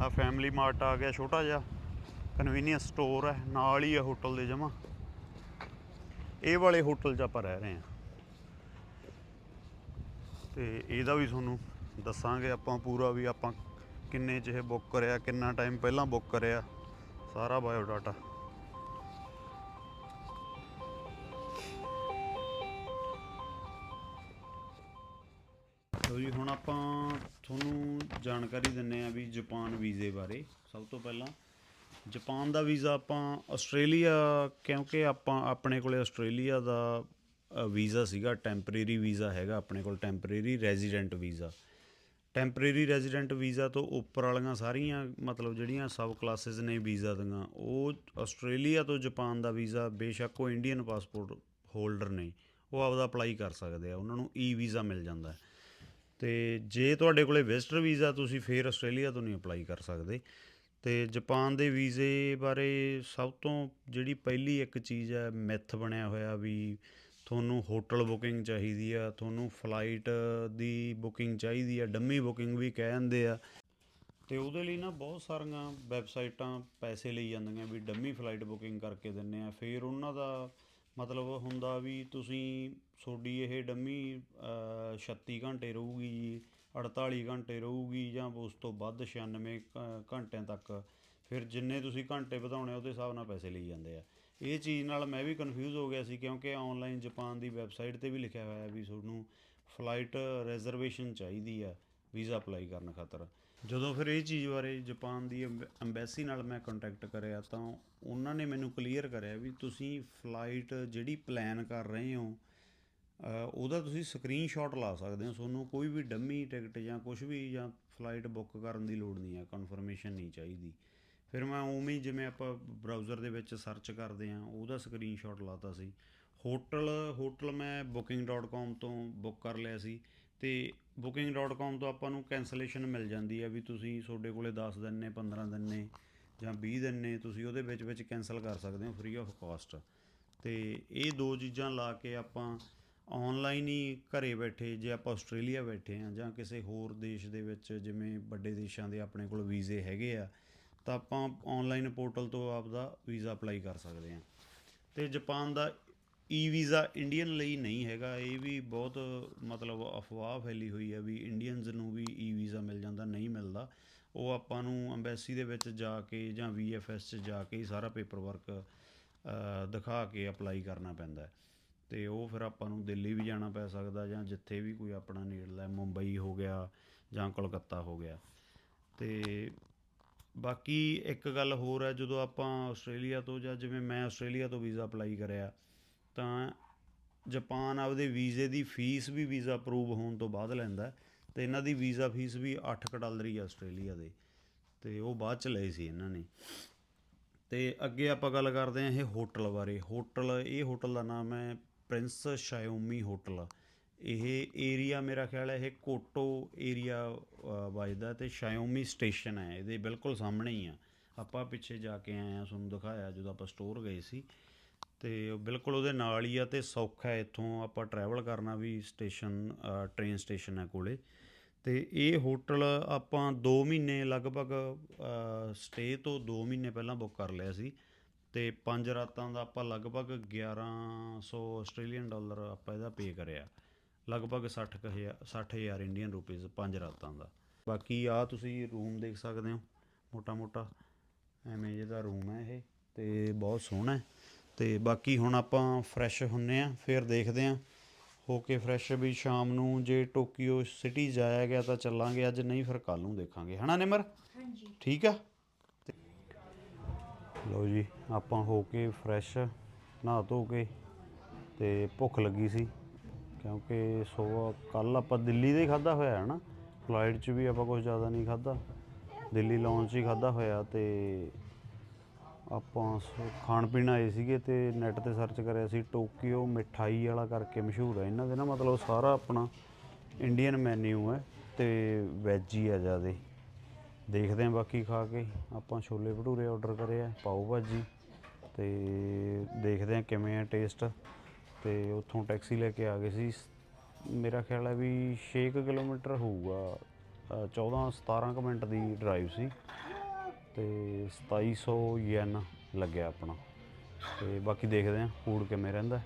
[SPEAKER 1] ਆ ਫੈਮਿਲੀ ਮਾਰਟ ਆ ਗਿਆ ਛੋਟਾ ਜਿਹਾ। ਕਨਵੀਨੀਅੰਸ ਸਟੋਰ ਹੈ ਨਾਲ ਹੀ ਹੈ ਹੋਟਲ ਦੇ ਜਮਾ ਇਹ ਵਾਲੇ ਹੋਟਲ 'ਚ ਆਪਾਂ ਰਹਿ ਰਹੇ ਹਾਂ। ਤੇ ਇਹਦਾ ਵੀ ਤੁਹਾਨੂੰ ਦੱਸਾਂਗੇ ਆਪਾਂ ਪੂਰਾ ਵੀ ਆਪਾਂ ਕਿੰਨੇ 'ਚ ਇਹ ਬੁੱਕ ਕਰਿਆ, ਕਿੰਨਾ ਟਾਈਮ ਪਹਿਲਾਂ ਬੁੱਕ ਕਰਿਆ, ਸਾਰਾ ਬਾਇਓ ਡਾਟਾ ਲਓ ਜੀ, ਹੁਣ ਆਪਾਂ ਤੁਹਾਨੂੰ ਜਾਣਕਾਰੀ ਦਿੰਨੇ ਆ ਵੀ ਜਾਪਾਨ ਵੀਜ਼ੇ ਬਾਰੇ। ਸਭ ਤੋਂ ਪਹਿਲਾਂ ਜਾਪਾਨ ਦਾ ਵੀਜ਼ਾ ਆਪਾਂ ਆਸਟ੍ਰੇਲੀਆ, ਕਿਉਂਕਿ ਆਪਾਂ ਆਪਣੇ ਕੋਲੇ ਆਸਟ੍ਰੇਲੀਆ ਦਾ ਵੀਜ਼ਾ ਸੀਗਾ, ਟੈਂਪਰੇਰੀ ਵੀਜ਼ਾ ਹੈਗਾ ਆਪਣੇ ਕੋਲ, temporary resident visa. Temporary resident visa ਤੋਂ ਉੱਪਰ ਵਾਲੀਆਂ ਸਾਰੀਆਂ, ਮਤਲਬ ਜਿਹੜੀਆਂ ਸਬ ਕਲਾਸਿਸ ਨੇ ਵੀਜ਼ਾ ਦੀਆਂ, ਉਹ ਆਸਟ੍ਰੇਲੀਆ ਤੋਂ ਜਾਪਾਨ ਦਾ ਵੀਜ਼ਾ ਬੇਸ਼ੱਕ ਉਹ ਇੰਡੀਅਨ ਪਾਸਪੋਰਟ ਹੋਲਡਰ ਨੇ, ਉਹ ਆਪਦਾ ਅਪਲਾਈ ਕਰ ਸਕਦੇ ਆ, ਉਹਨਾਂ ਨੂੰ ਈ ਵੀਜ਼ਾ ਮਿਲ ਜਾਂਦਾ ਹੈ। ਤੇ ਜੇ ਤੁਹਾਡੇ ਕੋਲੇ ਵਿਜ਼ਟਰ ਵੀਜ਼ਾ ਤੁਸੀਂ ਫੇਰ ਆਸਟ੍ਰੇਲੀਆ ਤੋਂ ਨਹੀਂ ਅਪਲਾਈ ਕਰ ਸਕਦੇ। ਤੇ ਜਾਪਾਨ ਦੇ ਵੀਜ਼ੇ ਬਾਰੇ ਸਭ ਤੋਂ ਜਿਹੜੀ ਪਹਿਲੀ ਇੱਕ ਚੀਜ਼ ਹੈ ਮਿਥ ਬਣਿਆ ਹੋਇਆ ਵੀ ਤੁਹਾਨੂੰ ਹੋਟਲ ਬੁਕਿੰਗ ਚਾਹੀਦੀ ਆ, ਤੁਹਾਨੂੰ ਫਲਾਈਟ ਦੀ ਬੁਕਿੰਗ ਚਾਹੀਦੀ ਆ ਡੰਮੀ ਬੁਕਿੰਗ ਵੀ ਕਹਿ ਦਿੰਦੇ ਆ। ਤੇ ਉਹਦੇ ਲਈ ਨਾ ਬਹੁਤ ਸਾਰੀਆਂ ਵੈਬਸਾਈਟਾਂ ਪੈਸੇ ਲਈ ਜਾਂਦੀਆਂ ਵੀ ਡੰਮੀ ਫਲਾਈਟ ਬੁਕਿੰਗ ਕਰਕੇ ਦਿੰਨੇ ਆ। ਫਿਰ ਉਹਨਾਂ ਦਾ ਮਤਲਬ ਹੁੰਦਾ ਵੀ ਤੁਸੀਂ ਤੁਹਾਡੀ ਇਹ ਡੰਮੀ ਅ, 36 ਘੰਟੇ ਰਹੂਗੀ ਜੀ 48 ਘੰਟੇ ਰਹੂਗੀ ਜਾਂ ਉਸ ਤੋਂ ਵੱਧ 96 ਘ- ਘੰਟਿਆਂ ਤੱਕ ਫਿਰ ਜਿੰਨੇ ਤੁਸੀਂ ਘੰਟੇ ਵਧਾਉਣੇ ਉਹਦੇ ਹਿਸਾਬ ਨਾਲ ਪੈਸੇ ਲਈ ਜਾਂਦੇ ਆ। ਇਹ ਚੀਜ਼ ਨਾਲ ਮੈਂ ਵੀ ਕਨਫਿਊਜ਼ ਹੋ ਗਿਆ ਸੀ ਕਿਉਂਕਿ ਆਨਲਾਈਨ ਜਾਪਾਨ ਦੀ ਵੈਬਸਾਈਟ ਤੇ ਵੀ ਲਿਖਿਆ ਹੋਇਆ ਵੀ ਤੁਹਾਨੂੰ ਫਲਾਈਟ ਰਿਜ਼ਰਵੇਸ਼ਨ ਚਾਹੀਦੀ ਆ ਵੀਜ਼ਾ ਅਪਲਾਈ ਕਰਨ ਖਾਤਰ। ਜਦੋਂ ਫਿਰ ਇਹ ਚੀਜ਼ ਬਾਰੇ ਜਾਪਾਨ ਦੀ ਐਮਬੈਸੀ ਨਾਲ ਮੈਂ ਕੰਟੈਕਟ ਕਰਿਆ ਤਾਂ ਉਹਨਾਂ ਨੇ ਮੈਨੂੰ ਕਲੀਅਰ ਕਰਿਆ ਵੀ ਤੁਸੀਂ ਫਲਾਈਟ ਜਿਹੜੀ ਪਲਾਨ ਕਰ ਰਹੇ ਹੋ ਉਹਦਾ ਤੁਸੀਂ ਸਕਰੀਨਸ਼ਾਟ ਲਾ ਸਕਦੇ ਹੋ। ਤੁਹਾਨੂੰ ਕੋਈ ਵੀ ਡੰਮੀ ਟਿਕਟ ਜਾਂ ਕੁਝ ਵੀ ਜਾਂ ਫਲਾਈਟ ਬੁੱਕ ਕਰਨ ਦੀ ਲੋੜ ਨਹੀਂ ਹੈ ਕਨਫਰਮੇਸ਼ਨ ਨਹੀਂ ਚਾਹੀਦੀ। ਫਿਰ ਮੈਂ ਉਵੇਂ ਹੀ ਜਿਵੇਂ ਆਪਾਂ ਬਰਾਊਜ਼ਰ ਦੇ ਵਿੱਚ ਸਰਚ ਕਰਦੇ ਆ ਉਹਦਾ ਸਕਰੀਨਸ਼ਾਟ ਲਾਤਾ ਸੀ। ਹੋਟਲ ਹੋਟਲ ਮੈਂ booking.com ਤੋਂ ਬੁੱਕ ਕਰ ਲਿਆ ਸੀ। ਤੇ booking.com ਤੋਂ ਆਪਾਂ ਨੂੰ ਕੈਂਸਲੇਸ਼ਨ ਮਿਲ ਜਾਂਦੀ ਹੈ ਵੀ ਤੁਸੀਂ ਤੁਹਾਡੇ ਕੋਲੇ 10 ਦਿਨ ਨੇ 15 ਦਿਨ ਨੇ ਜਾਂ 20 ਦਿਨ ਨੇ, ਤੁਸੀਂ ਉਹਦੇ ਵਿੱਚ ਵਿੱਚ ਕੈਂਸਲ ਕਰ ਸਕਦੇ ਹੋ ਫ੍ਰੀ ਆਫ ਕਾਸਟ ਤੇ ਇਹ ਦੋ ਚੀਜ਼ਾਂ ਲਾ ਕੇ ਆਪਾਂ ਆਨਲਾਈਨ ਹੀ ਘਰੇ ਬੈਠੇ, ਜੇ ਆਪਾਂ ਆਸਟ੍ਰੇਲੀਆ ਬੈਠੇ ਆ ਜਾਂ ਕਿਸੇ ਹੋਰ ਦੇਸ਼ ਦੇ ਵਿੱਚ, ਜਿਵੇਂ ਵੱਡੇ ਦੇਸ਼ਾਂ ਦੇ ਆਪਣੇ ਕੋਲ ਵੀਜ਼ੇ ਹੈਗੇ ਆ, ਤਾਂ ਆਪਾਂ ਆਨਲਾਈਨ ਪੋਰਟਲ ਤੋਂ ਆਪਦਾ ਵੀਜ਼ਾ ਅਪਲਾਈ ਕਰ ਸਕਦੇ ਆ ਤੇ ਜਾਪਾਨ ਦਾ ਈ ਵੀਜ਼ਾ ਇੰਡੀਅਨ ਲਈ ਨਹੀਂ ਹੈਗਾ, ਇਹ ਵੀ ਬਹੁਤ ਮਤਲਬ ਅਫਵਾਹ ਫੈਲੀ ਹੋਈ ਹੈ ਵੀ ਇੰਡੀਅਨਸ ਨੂੰ ਵੀ ਈ ਵੀਜ਼ਾ ਮਿਲ ਜਾਂਦਾ, ਨਹੀਂ ਮਿਲਦਾ। ਉਹ ਆਪਾਂ ਨੂੰ ਐਮਬੈਸੀ ਦੇ ਵਿੱਚ ਜਾ ਕੇ ਜਾਂ ਵੀਐਫਐਸ 'ਚ ਜਾ ਕੇ ਹੀ ਸਾਰਾ ਪੇਪਰ ਵਰਕ ਦਿਖਾ ਕੇ ਅਪਲਾਈ ਕਰਨਾ ਪੈਂਦਾ ਹੈ। ਤੇ ਉਹ ਫਿਰ ਆਪਾਂ ਨੂੰ ਦਿੱਲੀ ਵੀ ਜਾਣਾ ਪੈ ਸਕਦਾ ਜਾਂ ਜਿੱਥੇ ਵੀ ਕੋਈ ਆਪਣਾ ਨੇੜਲਾ ਮੁੰਬਈ ਹੋ ਗਿਆ ਜਾਂ ਕੋਲਕਾਤਾ ਹੋ ਗਿਆ। ਤੇ ਬਾਕੀ ਇੱਕ ਗੱਲ ਹੋਰ ਹੈ, ਜਦੋਂ ਆਪਾਂ ਆਸਟ੍ਰੇਲੀਆ ਤੋਂ ਜਾਂ ਜਿਵੇਂ ਮੈਂ ਆਸਟ੍ਰੇਲੀਆ ਤੋਂ ਵੀਜ਼ਾ ਅਪਲਾਈ ਕਰਿਆ ਤਾਂ ਜਪਾਨ ਆਪਦੇ ਵੀਜ਼ੇ ਦੀ ਫੀਸ ਵੀ ਵੀਜ਼ਾ ਅਪਰੂਵ ਹੋਣ ਤੋਂ ਬਾਅਦ ਲੈਂਦਾ ਹੈ ਤੇ ਇਹਨਾਂ ਦੀ ਵੀਜ਼ਾ ਫੀਸ ਵੀ 8 ਡਾਲਰ ਹੀ ਆ ਆਸਟ੍ਰੇਲੀਆ ਦੇ। ਤੇ ਉਹ ਬਾਅਦ ਚ ਲਏ ਸੀ ਇਹਨਾਂ ਨੇ। ਤੇ ਅੱਗੇ ਆਪਾਂ ਗੱਲ ਕਰਦੇ ਹਾਂ ਇਹ ਹੋਟਲ ਬਾਰੇ। ਹੋਟਲ, ਇਹ ਹੋਟਲ ਦਾ ਨਾਮ ਹੈ ਪ੍ਰਿੰਸ ਸ਼ਾਇਓਮੀ ਹੋਟਲ। ਇਹ ਏਰੀਆ ਮੇਰਾ ਖਿਆਲ ਹੈ ਇਹ ਕੋਟੋ ਏਰੀਆ ਵੱਜਦਾ ਤੇ ਸ਼ਾਇਓਮੀ ਸਟੇਸ਼ਨ ਹੈ। ਇਹਦੇ ਬਿਲਕੁਲ ਸਾਹਮਣੇ ਹੀ ਆ। ਆਪਾਂ ਪਿੱਛੇ ਜਾ ਕੇ ਆਏ ਆ ਤੁਹਾਨੂੰ ਦਿਖਾਇਆ ਜਦੋਂ ਆਪਾਂ ਸਟੋਰ ਗਏ ਸੀ। ਤੇ ਉਹ ਬਿਲਕੁਲ ਉਹਦੇ ਨਾਲ ਹੀ ਆ ਤੇ ਸੌਖਾ ਹੈ ਇੱਥੋਂ ਆਪਾਂ ਟਰੈਵਲ ਕਰਨਾ ਵੀ ਸਟੇਸ਼ਨ ਟ੍ਰੇਨ ਸਟੇਸ਼ਨ ਹੈ ਕੋਲੇ। ਤੇ ਇਹ ਹੋਟਲ ਆਪਾਂ 2 ਮਹੀਨੇ ਲਗਭਗ ਸਟੇ ਤੋਂ 2 ਮਹੀਨੇ ਪਹਿਲਾਂ ਬੁੱਕ ਕਰ ਲਿਆ ਸੀ। ਤੇ ਪੰਜ ਰਾਤਾਂ ਦਾ ਆਪਾਂ ਲਗਭਗ 1100 ਆਸਟ੍ਰੇਲੀਅਨ ਡਾਲਰ ਆਪਾਂ ਇਹਦਾ ਪੇ ਕਰਿਆ। ਲਗਭਗ 60000 60000 ਇੰਡੀਅਨ ਰੁਪੀਸ ਪੰਜ ਰਾਤਾਂ ਦਾ। ਬਾਕੀ ਆ ਤੁਸੀਂ ਰੂਮ ਦੇਖ ਸਕਦੇ ਹੋ, ਮੋਟਾ ਮੋਟਾ। ਐਵੇਂ ਜਿਹਦਾ ਰੂਮ ਹੈ ਇਹ ਤੇ ਬਹੁਤ ਸੋਹਣਾ ਹੈ। ਤੇ ਬਾਕੀ ਹੁਣ ਆਪਾਂ ਫਰੈਸ਼ ਹੁੰਨੇ ਆ ਫਿਰ ਦੇਖਦੇ ਆ। ਹੋ ਕੇ ਫਰੈਸ਼ ਵੀ ਸ਼ਾਮ ਨੂੰ ਜੇ ਟੋਕੀਓ ਸਿਟੀ ਜਾਇਆ ਗਿਆ ਤਾਂ ਚੱਲਾਂਗੇ ਅੱਜ ਨਹੀਂ ਫਿਰ ਕੱਲ ਨੂੰ ਦੇਖਾਂਗੇ। ਹਨਾ ਨਿਮਰ?
[SPEAKER 2] ਹਾਂਜੀ।
[SPEAKER 1] ਠੀਕ ਆ? ਲਓ ਜੀ ਆਪਾਂ ਹੋ ਕੇ ਫਰੈਸ਼ ਨਹਾ ਧੋ ਕੇ ਤੇ ਭੁੱਖ ਲੱਗੀ ਸੀ ਕਿਉਂਕਿ ਸਵੇਰ ਕੱਲ ਆਪਾਂ ਦਿੱਲੀ ਦੇ ਹੀ ਖਾਦਾ ਹੋਇਆ ਹੈ ਨਾ? ਫਲਾਈਟ 'ਚ ਵੀ ਆਪਾਂ ਕੁਝ ਜ਼ਿਆਦਾ ਨਹੀਂ ਖਾਦਾ ਦਿੱਲੀ ਲਾਉਂਜ 'ਚ ਹੀ ਖਾਦਾ ਹੋਇਆ ਤੇ ਆਪਾਂ ਸ- ਖਾਣ ਪੀਣ ਆਏ ਸੀਗੇ ਤੇ ਨੈਟ ਤੇ ਸਰਚ ਕਰਿਆ ਸੀ ਟੋਕੀਓ ਮਿਠਾਈ ਵਾਲਾ ਕਰਕੇ ਮਸ਼ਹੂਰ ਹੈ ਇਹਨਾਂ ਦੇ ਨਾ ਮਤਲਬ ਸਾਰਾ ਆਪਣਾ ਇੰਡੀਅਨ ਮੈਨਿਊ ਹੈ ਤੇ ਵੈਜ ਹੀ ਆ ਜਿਆਦੇ। ਦੇਖਦੇ ਹਾਂ ਬਾਕੀ ਖਾ ਕੇ। ਆਪਾਂ ਛੋਲੇ ਭਟੂਰੇ ਆਰਡਰ ਕਰੇ ਆ ਪਾਓ ਭਾਜੀ। ਤੇ ਦੇਖਦੇ ਹਾਂ ਕਿਵੇਂ ਆ ਟੇਸਟ ਤੇ ਉੱਥੋਂ ਟੈਕਸੀ ਲੈ ਕੇ ਆ ਗਏ ਸੀ। ਮੇਰਾ ਖਿਆਲ ਹੈ ਵੀ 6 ਕਿਲੋਮੀਟਰ ਹੋਊਗਾ ਅ, 14 17 ਕੁ ਮਿੰਟ ਦੀ ਡਰਾਈਵ ਸੀ। ਤੇ 2700 ਯੈਨ ਲੱਗਿਆ ਆਪਣਾ। ਤੇ ਬਾਕੀ ਦੇਖਦੇ ਹਾਂ ਫੂਡ ਕਿਵੇਂ ਰਹਿੰਦਾ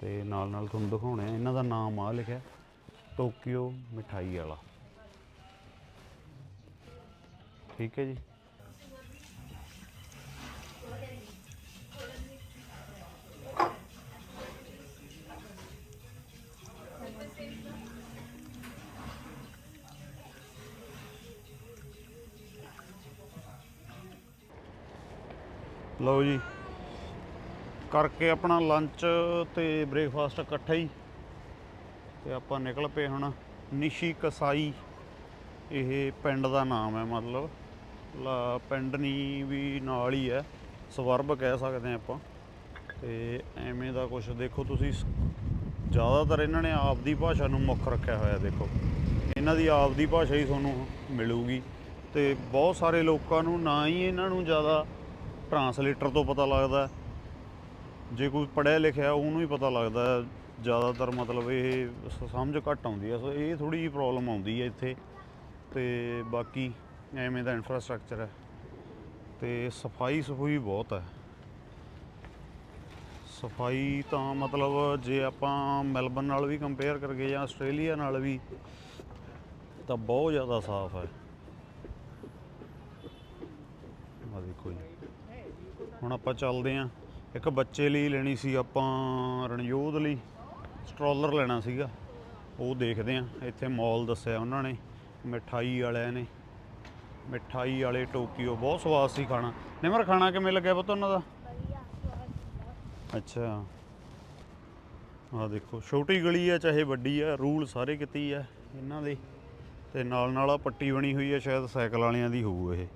[SPEAKER 1] ਤੇ ਨਾਲ ਨਾਲ ਤੁਹਾਨੂੰ ਦਿਖਾਉਣੇ ਆ ਇਹਨਾਂ ਦਾ ਨਾਮ ਆ ਲਿਖਿਆ ਟੋਕੀਓ ਮਿਠਾਈ ਵਾਲਾ। ਠੀਕ ਹੈ ਜੀ। ਲਓ ਜੀ। ਕਰਕੇ ਆਪਣਾ ਲੰਚ ਤੇ ਬ੍ਰੇਕਫਾਸਟ ਇਕੱਠਾ ਹੀ। ਤੇ ਆਪਾਂ ਨਿਕਲ ਪਏ ਹੁਣ ਨਿਸ਼ੀ ਕਸਾਈ। ਇਹ ਪਿੰਡ ਦਾ ਨਾਮ ਹੈ ਮਤਲਬ। ਲਾ ਪਿੰਡ ਨਹੀਂ ਵੀ ਨਾਲ ਹੀ ਹੈ। ਸਵਰਬ ਕਹਿ ਸਕਦੇ ਹਾਂ ਆਪਾਂ। ਤੇ ਐਵੇਂ ਦਾ ਕੁਝ ਦੇਖੋ ਤੁਸੀਂ। ਸ- ਜ਼ਿਆਦਾਤਰ ਇਹਨਾਂ ਨੇ ਆਪਦੀ ਭਾਸ਼ਾ ਨੂੰ ਮੁੱਖ ਰੱਖਿਆ ਹੋਇਆ ਦੇਖੋ। ਇਹਨਾਂ ਦੀ ਆਪਦੀ ਭਾਸ਼ਾ ਹੀ ਤੁਹਾਨੂੰ ਮਿਲੂਗੀ। ਤੇ ਬਹੁਤ ਸਾਰੇ ਲੋਕਾਂ ਨੂੰ ਨਾ ਹੀ ਇਹਨਾਂ ਨੂੰ ਜ਼ਿਆਦਾ ਟਰਾਂਸਲੇਟਰ ਤੋਂ ਪਤਾ ਲੱਗਦਾ ਜੇ ਕੋਈ ਪੜ੍ਹਿਆ ਲਿਖਿਆ ਉਹਨੂੰ ਹੀ ਪਤਾ ਲੱਗਦਾ ਜ਼ਿਆਦਾਤਰ ਮਤਲਬ ਇਹ ਸਮਝ ਘੱਟ ਆਉਂਦੀ ਹੈ। ਸੋ ਇਹ ਥੋੜੀ ਜਿਹੀ ਪ੍ਰੋਬਲਮ ਆਉਂਦੀ ਹੈ ਇੱਥੇ। ਤੇ ਬਾਕੀ ਐਵੇਂ ਦਾ ਇਨਫਰਾਸਟ੍ਰਕਚਰ ਹੈ। ਤੇ ਸਫ਼ਾਈ ਸਫੂਈ ਬਹੁਤ ਹੈ। ਸਫ਼ਾਈ ਤਾਂ ਮਤਲਬ ਜੇ ਆਪਾਂ ਮੈਲਬਨ ਨਾਲ ਵੀ ਕੰਪੇਅਰ ਕਰਗੇ ਜਾਂ ਆਸਟ੍ਰੇਲੀਆ ਨਾਲ ਵੀ, ਤਾਂ ਬਹੁਤ ਜ਼ਿਆਦਾ ਸਾਫ਼ ਹੈ। ਆ ਦੇਖੋ ਜੀ। ਹੁਣ ਆਪਾਂ ਚੱਲਦੇ ਆਂ। ਇੱਕ ਬੱਚੇ ਲਈ ਲੈਣੀ ਸੀ ਆਪਾਂ ਰਣਜੋਧ ਲਈ ਸਟ੍ਰੋਲਰ ਲੈਣਾ ਸੀਗਾ। ਉਹ ਦੇਖਦੇ ਆਂ ਇੱਥੇ ਮਾਲ ਦੱਸਿਆ ਉਹਨਾਂ ਨੇ ਮਿਠਾਈ ਵਾਲਿਆਂ ਨੇ। ਮਿਠਾਈ ਵਾਲੇ ਟੋਕੀਓ ਬਹੁਤ ਸਵਾਦ ਸੀ ਖਾਣਾ। ਨਿਮਰ ਖਾਣਾ ਕਿਵੇਂ ਲੱਗਿਆ ਪੁੱਤ ਉਹਨਾਂ ਦਾ? ਅੱਛਾ। ਆ ਦੇਖੋ ਛੋਟੀ ਗਲੀ ਆ ਚਾਹੇ ਵੱਡੀ ਆ ਰੂਲ ਸਾਰੇ ਕਿਤੇ ਹੀ ਆ ਇਹਨਾਂ ਦੇ। ਤੇ ਨਾਲ ਨਾਲ ਆ ਪੱਟੀ ਬਣੀ ਹੋਈ ਆ ਸ਼ਾਇਦ ਸਾਈਕਲ ਵਾਲਿਆਂ ਦੀ ਹੋਊ ਇਹ।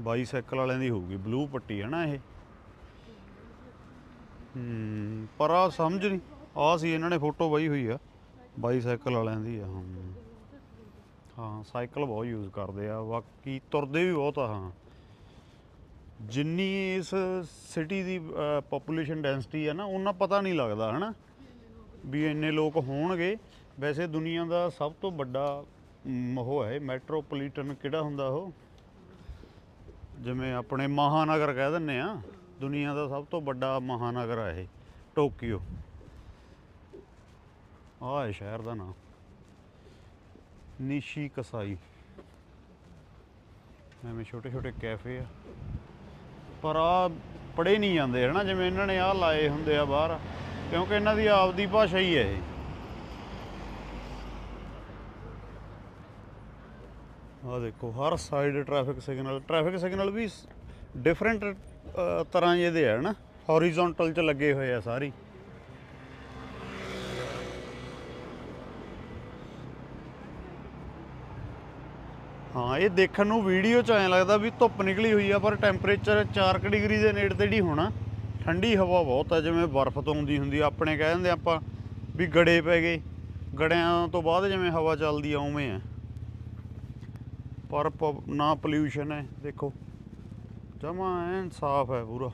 [SPEAKER 1] ਬਾਈਸਾਈਕਲ ਵਾਲਿਆਂ ਦੀ ਹੋਊਗੀ ਬਲੂ ਪੱਟੀ ਹੈ ਨਾ ਇਹ। ਹੂੰ ਪਰ ਆ ਸਮਝ ਨਹੀਂ ਆ ਸੀ ਇਹਨਾਂ ਨੇ ਫੋਟੋ ਪਾਈ ਹੋਈ ਆ ਬਾਈਸਾਈਕਲ ਵਾਲਿਆਂ ਦੀ ਆ ਹਾਂ। ਹਾਂ ਸਾਈਕਲ ਬਹੁਤ ਯੂਜ਼ ਕਰਦੇ ਆ ਬਾਕੀ ਤੁਰਦੇ ਵੀ ਬਹੁਤ ਆ ਹਾਂ। ਜਿੰਨੀ ਇਸ ਸਿਟੀ ਦੀ ਪੋਪੂਲੇਸ਼ਨ ਡੈਂਸਿਟੀ ਆ ਨਾ ਉਹਨਾਂ ਪਤਾ ਨਹੀਂ ਲੱਗਦਾ ਹਨਾ ਵੀ ਇੰਨੇ ਲੋਕ ਹੋਣਗੇ। ਵੈਸੇ ਦੁਨੀਆ ਦਾ ਸਭ ਤੋਂ ਵੱਡਾ ਮ, ਉਹ ਹੈ ਮੈਟਰੋਪੋਲੀਟਨ ਕਿਹੜਾ ਹੁੰਦਾ ਉਹ? ਜਿਵੇਂ ਆਪਣੇ ਮਹਾਨਗਰ ਕਹਿ ਦਿੰਨੇ ਆ, ਦੁਨੀਆ ਦਾ ਸਭ ਤੋਂ ਵੱਡਾ ਮਹਾਨਗਰ ਆ ਇਹ, ਟੋਕੀਓ। ਆਹ ਹੈ ਸ਼ਹਿਰ ਦਾ ਨਾਮ ਨਿਸ਼ੀ ਕਸਾਈ। ਐਵੇਂ ਛੋਟੇ ਛੋਟੇ ਕੈਫੇ ਆ। ਪਰ ਆ ਪੜੇ ਨਹੀਂ ਜਾਂਦੇ ਹਨਾ, ਜਿਵੇਂ ਇਹਨਾਂ ਨੇ ਆ ਲਾਏ ਹੁੰਦੇ ਆ ਬਾਹਰ, ਕਿਉਂਕਿ ਇਹਨਾਂ ਦੀ ਆਪਦੀ ਭਾਸ਼ਾ ਹੀ ਹੈ ਇਹ। ਆ ਦੇਖੋ, ਹਰ side traffic signal traffic signal ਵੀ ਡਿਫਰੈਂਟ ਤਰ੍ਹਾਂ ਜਿਹੇ ਦੇ ਆ, ਹਨਾ? ਹੌਰੀਜ਼ੌਂਟਲ ਚ ਲੱਗੇ ਹੋਏ ਆ ਸਾਰੀ। ਹਾਂ, ਇਹ ਦੇਖਣ ਨੂੰ ਵੀਡੀਓ ਚ ਐਂ ਲੱਗਦਾ ਵੀ ਧੁੱਪ ਨਿਕਲੀ ਹੋਈ ਆ, ਪਰ ਟੈਂਪਰੇਚਰ 4 ਕੁ ਡਿਗਰੀ ਦੇ ਨੇੜੇ ਤੇੜੀ ਹੋਣਾ। ਠੰਡੀ ਹਵਾ ਬਹੁਤ ਆ, ਜਿਵੇਂ ਬਰਫ਼ ਤੋਂ ਆਉਂਦੀ ਹੁੰਦੀ ਆ। ਆਪਣੇ ਕਹਿ ਦਿੰਦੇ ਆਪਾਂ ਵੀ ਗੜੇ ਪੈ ਗਏ। ਗੜਿਆਂ ਤੋਂ ਬਾਅਦ ਜਿਵੇਂ ਹਵਾ ਚੱਲਦੀ ਆ, ਉਵੇਂ ਆ। ਪਰ ਪ- ਨਾ ਪੋਲਿਊਸ਼ਨ ਹੈ, ਦੇਖੋ। ਜਮਾ ਐਨ ਸਾਫ਼ ਹੈ ਪੂਰਾ।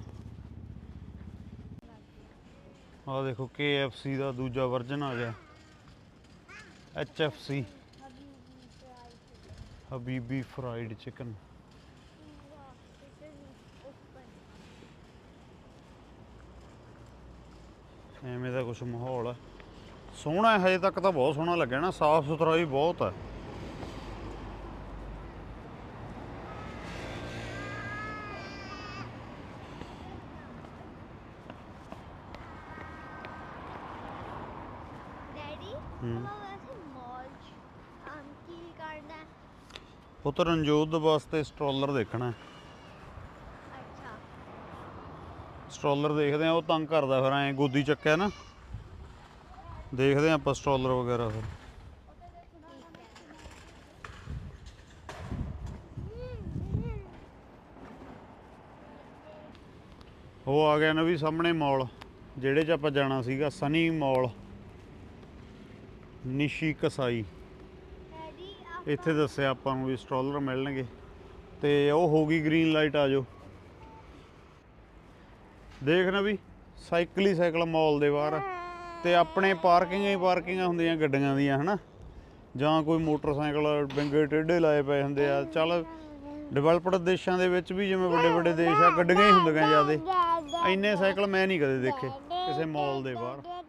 [SPEAKER 1] ਆ ਦੇਖੋ KFC ਦਾ ਦੂਜਾ ਵਰਜਨ ਆ ਗਿਆ। HFC ਹਬੀਬੀ ਫਰਾਈਡ ਚਿਕਨ ਐਵੇਂ ਦਾ ਕੁਝ ਮਾਹੌਲ ਹੈ। ਸੋਹਣਾ ਹੈ, ਹਜੇ ਤੱਕ ਤਾਂ ਬਹੁਤ ਸੋਹਣਾ ਲੱਗਿਆ ਨਾ ਸਾਫ਼ ਸੁਥਰਾ ਵੀ ਬਹੁਤ ਹੈ। ਪੁੱਤਰ ਰਣਜੋਤ ਵਾਸਤੇ ਸਟ੍ਰੋਲਰ ਦੇਖਣਾ
[SPEAKER 2] ਅੱਛਾ।
[SPEAKER 1] ਸਟ੍ਰੋਲਰ ਦੇਖਦੇ ਆ ਉਹ ਤੰਗ ਕਰਦਾ ਫਿਰ ਐ ਗੋਦੀ ਚੱਕਿਆ ਨਾ। ਦੇਖਦੇ ਆ ਆਪਾਂ ਸਟ੍ਰੋਲਰ ਵਗੈਰਾ ਫਿਰ। ਉਹ ਆ ਗਿਆ ਨਾ ਵੀ ਸਾਹਮਣੇ ਮਾਲ ਜਿਹੜੇ 'ਚ ਆਪਾਂ ਜਾਣਾ ਸੀਗਾ ਸਨੀ ਮਾਲ। ਨਿਸ਼ੀ ਕਸਾਈ। ਇੱਥੇ ਦੱਸਿਆ ਆਪਾਂ ਨੂੰ ਵੀ ਸਟ੍ਰੋਲਰ ਮਿਲਣਗੇ। ਤੇ ਉਹ ਹੋ ਗਈ ਗ੍ਰੀਨ ਲਾਈਟ ਆ ਜਾਓ। ਦੇਖ ਨਾ ਵੀ ਸਾਈਕਲ ਹੀ ਸਾਈਕਲ ਮਾਲ ਦੇ ਬਾਹਰ ਤੇ ਆਪਣੇ ਪਾਰਕਿੰਗਾਂ ਹੀ ਪਾਰਕਿੰਗਾਂ ਹੁੰਦੀਆਂ ਗੱਡੀਆਂ ਦੀਆਂ ਹਨਾ? ਜਾਂ ਕੋਈ ਮੋਟਰਸਾਈਕਲ ਬਿੰਗੇ ਟੇਢੇ ਲਾਏ ਪਏ ਹੁੰਦੇ ਆ। ਚੱਲ ਡਿਵੈਲਪਡ ਦੇਸ਼ਾਂ ਦੇ ਵਿੱਚ ਵੀ ਜਿਵੇਂ ਵੱਡੇ ਵੱਡੇ ਦੇਸ਼ ਆ ਗੱਡੀਆਂ ਹੀ ਹੁੰਦੀਆਂ ਜਿਆਦੇ। ਇੰਨੇ ਸਾਈਕਲ ਮੈਂ ਨਹੀਂ ਕਦੇ ਦੇਖੇ ਕਿਸੇ ਮਾਲ ਦੇ ਬਾਹਰ।